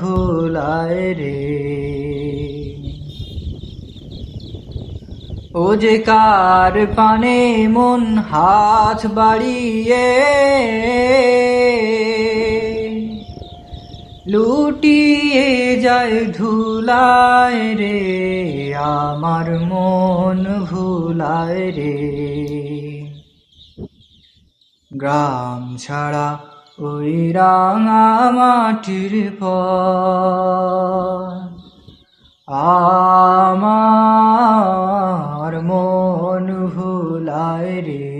ভুলায় রে। ও যে কার পানে মন হাত বাড়িয়ে, লুটিয়ে যায় ধুলায় রে, আমার মন ভুলায় রে। গ্রাম ছাড়া ওই রাঙা মাটির আমার মন ভুলায় রে।